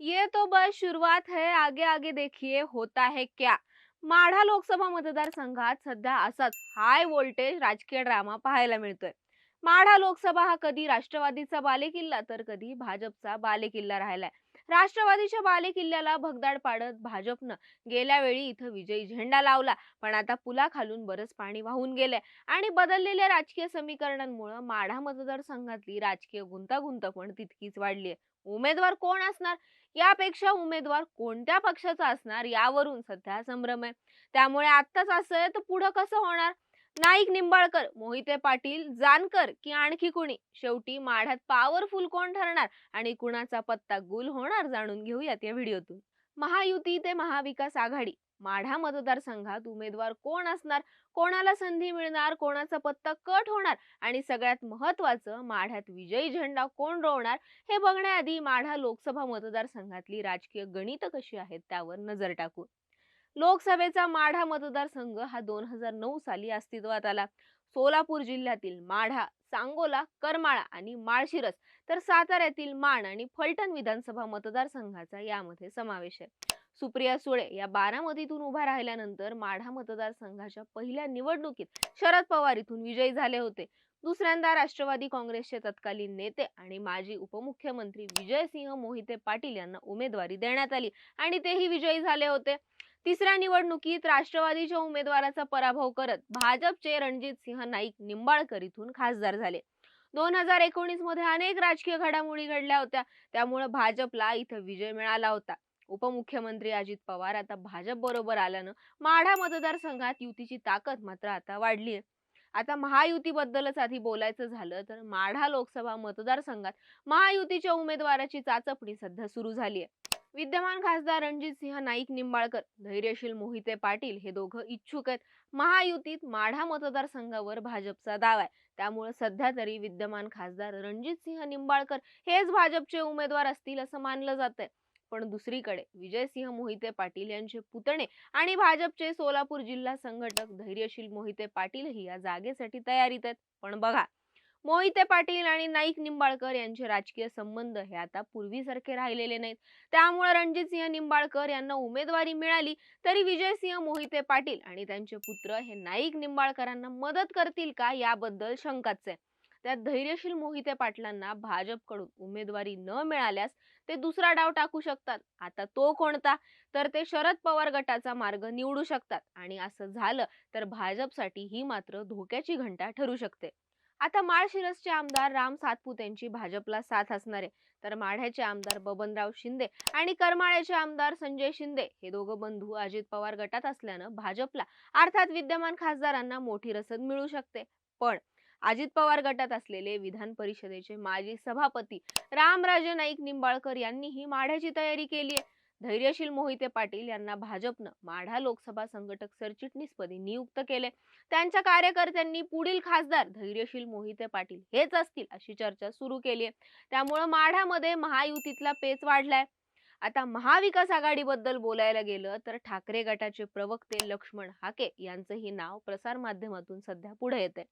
ये तो बस शुरुआत है आगे आगे देखिए होता है क्या? माढा लोकसभा मतदारसंघात सध्या असाच हाय व्होल्टेज राजकीय ड्रामा पाहायला मिळतोय. माढा लोकसभा हा कधी राष्ट्रवादीचा बालेकिल्ला तर कधी भाजपचा बालेकिल्ला राहिलाय. राष्ट्रवादीच्या बालेकिल्ल्याला भगदाड पाडत भाजपनं गेल्या वेळी इथं विजयी झेंडा लावला पण आता पुलाखालून बरंच पाणी वाहून गेलंय. आणि बदललेल्या राजकीय समीकरणांमुळे माढा मतदारसंघातली राजकीय गुंतागुंत पण तितकीच वाढली आहे उमेदवार कोण असणार? यापेक्षा उमेदवार कोणत्या पक्षाचा असणार? यावरून सध्या संभ्रम आहे. त्यामुळे आत्ताच असं तर पुढं कसं होणार? नाईक निंबाळकर मोहिते पाटील जानकर की आणखी कुणी? शेवटी माढ्यात पॉवरफुल कोण ठरणार? आणि कुणाचा पत्ता गुल होणार जाणून घेऊयात या व्हिडिओतून. महायुती ते महाविकास आघाडी. माढा मतदारसंघात उमेदवार कोण असणार? कोणाला संधी मिळणार? कोणाचा पत्ता कट होणार? आणि सगळ्यात महत्वाचं माढ्यात विजयी झेंडा कोण रोवणार? हे बघण्याआधी माढा लोकसभा मतदारसंघातली राजकीय गणित कशी आहेत त्यावर नजर टाकू. लोकसभेचा माढा मतदारसंघ हा दोन हजार नऊ साली अस्तित्वात आला. सोलापूर जिल्ह्यातील माढा सांगोला करमाळा आणि माळशिरस तर साताऱ्यातील माण आणि फलटण विधानसभा मतदारसंघाचा यामध्ये समावेश आहे. सुप्रिया सुळे या बारामतीतून उभा राहिल्यानंतर माढा मतदारसंघाच्या पहिल्या निवडणुकीत शरद पवार इथून विजयी झाले होते. दुसऱ्यांदा राष्ट्रवादी काँग्रेसचे तत्कालीन नेते आणि माजी उपमुख्यमंत्री विजयसिंह मोहिते पाटील यांना उमेदवारी देण्यात आली आणि तेही विजयी झाले होते. तिसऱ्या निवडणुकीत राष्ट्रवादीच्या उमेदवाराचा पराभव करत भाजपचे रणजित सिंह नाईक निंबाळकर इथून खासदार झाले. दोन हजार एकोणीसमध्ये अनेक राजकीय घडामोडी घडल्या होत्या. त्यामुळे भाजपला इथं विजय मिळाला होता. उपमुख्यमंत्री अजित पवार आता भाजप बरोबर आल्यानं माढा मतदारसंघात युतीची ताकद मात्र आता वाढली आहे. आता महायुतीबद्दलच आधी बोलायचं झालं तर माढा लोकसभा मतदारसंघात महायुतीच्या उमेदवाराची चाचपणी सध्या सुरू झाली आहे. विद्यमान खासदार रणजित सिंह नाईक निंबाळकर धैर्यशील मोहिते पाटील हे दोघं इच्छुक आहेत. महायुतीत माढा मतदारसंघावर भाजपचा दावा आहे. त्यामुळे सध्या तरी विद्यमान खासदार रणजित सिंह निंबाळकर हेच भाजपचे उमेदवार असतील असं मानलं जात आहे पण दुसरीकडे विजयसिंह मोहिते पाटील यांचे पुतणे आणि भाजपचे सोलापूर जिल्हा संघटक धैर्यशील मोहिते पाटीलही या जागेसाठी तयारीत आहेत. पण बघा मोहिते पाटील आणि नाईक निंबाळकर यांचे राजकीय संबंध हे आता पूर्वीसारखे राहिलेले नाहीत. त्यामुळे रणजितसिंह निंबाळकर यांना उमेदवारी मिळाली तरी विजयसिंह मोहिते पाटील आणि त्यांचे पुत्र हे नाईक निंबाळकरांना मदत करतील का याबद्दल शंकाच आहे. त्यात धैर्यशील मोहिते पाटलांना भाजपकडून उमेदवारी न मिळाल्यास ते दुसरा डाव टाकू शकतात. आता तो कोणता? तर ते शरद पवार गटाचा मार्ग निवडू शकतात आणि असं झालं तर भाजपसाठी ही मात्र धोक्याची घंटा ठरू शकते. आता माळशिरसचे आमदार राम सातपूत यांची भाजपला साथ असणार आहे. तर माढ्याचे आमदार बबनराव शिंदे आणि करमाळ्याचे आमदार संजय शिंदे हे दोघं बंधू अजित पवार गटात असल्यानं भाजपला अर्थात विद्यमान खासदारांना मोठी रसद मिळू शकते. पण अजित पवार गटात असलेले विधान परिषदेचे माजी सभापती रामराजे नाईक निंबाळकर यांनीही माढ्याची तयारी केली आहे. धैर्यशील मोहिते पाटील यांना भाजपनं माढा लोकसभा संघटक सरचिटणीसपदी नियुक्त केले त्यांच्या कार्यकर्त्यांनी पुढील खासदार धैर्यशील मोहिते पाटील हेच असतील अशी चर्चा सुरू केली आहे. त्यामुळं माढामध्ये महायुतीतला पेच वाढलाय. आता महाविकास आघाडीबद्दल बोलायला गेलं तर ठाकरे गटाचे प्रवक्ते लक्ष्मण हाके यांचंही नाव प्रसार माध्यमातून सध्या पुढे येते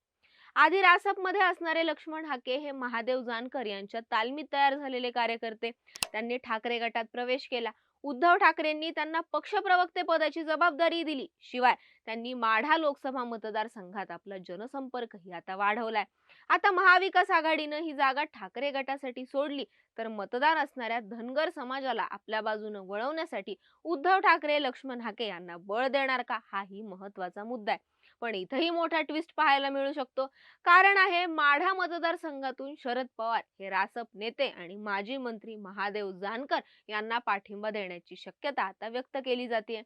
आधी रासपमध्ये असणारे लक्ष्मण हाके हे महादेव जानकर यांच्या तालमीत तयार झालेले कार्यकर्ते. त्यांनी ठाकरे गटात प्रवेश केला. उद्धव ठाकरेंनी त्यांना पक्षप्रवक्ते पदाची जबाबदारी दिली. शिवाय त्यांनी माढा लोकसभा मतदारसंघात आपला जनसंपर्कही आता वाढवलाय. आता महाविकास आघाडीनं ही जागा ठाकरे गटासाठी सोडली तर मतदार असणाऱ्या धनगर समाजाला आपल्या बाजूनं वळवण्यासाठी उद्धव ठाकरे लक्ष्मण हाके यांना बळ देणार का? हाही महत्त्वाचा मुद्दा आहे. पण इथंही मोठा ट्विस्ट पाहायला मिळू शकतो. कारण आहे माढा मतदारसंघातून शरद पवार हे रासप नेते आणि माजी मंत्री महादेव जानकर यांना पाठिंबा देण्याची शक्यता आता व्यक्त केली जाते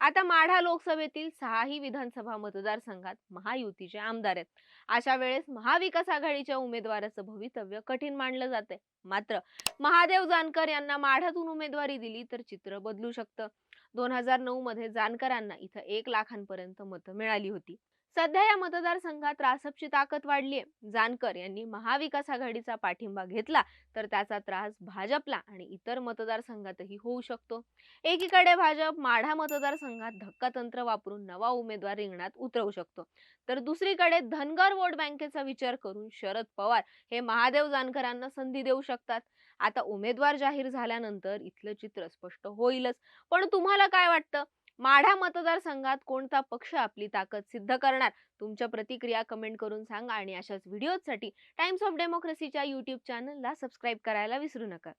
आता माढा लोकसभेतील सहाही विधानसभा मतदारसंघात महायुतीचे आमदार आहेत. अशा वेळेस महाविकास आघाडीच्या उमेदवाराचं भवितव्य कठीण मानलं जाते मात्र महादेव जानकर यांना माढातून उमेदवारी दिली तर चित्र बदलू शकतं. दोन हजार नऊ मध्ये जानकरांना इथं एक लाखांपर्यंत मतं मिळाली होती. सध्या या मतदारसंघात रासपची ताकद वाढली आहे जानकर यांनी महाविकास आघाडीचा पाठिंबा घेतला तर त्याचा त्रास भाजपला आणि इतर मतदारसंघातही होऊ शकतो. एकीकडे भाजप माढा मतदारसंघात धक्कातंत्र वापरून नवा उमेदवार रिंगणात उतरवू शकतो तर दुसरीकडे धनगर वोट बँकेचा विचार करून शरद पवार हे महादेव जानकरांना संधी देऊ शकतात. आता उमेदवार जाहीर झाल्यानंतर इथलं चित्र स्पष्ट होईलच पण तुम्हाला काय वाटतं? माढा मतदारसंघात कोणता पक्ष आपली ताकद सिद्ध करणार? तुमच्या प्रतिक्रिया कमेंट करून सांगा आणि अशाच व्हिडिओसाठी टाइम्स ऑफ डेमोक्रेसीच्या युट्यूब चॅनलला सबस्क्राईब करायला विसरू नका.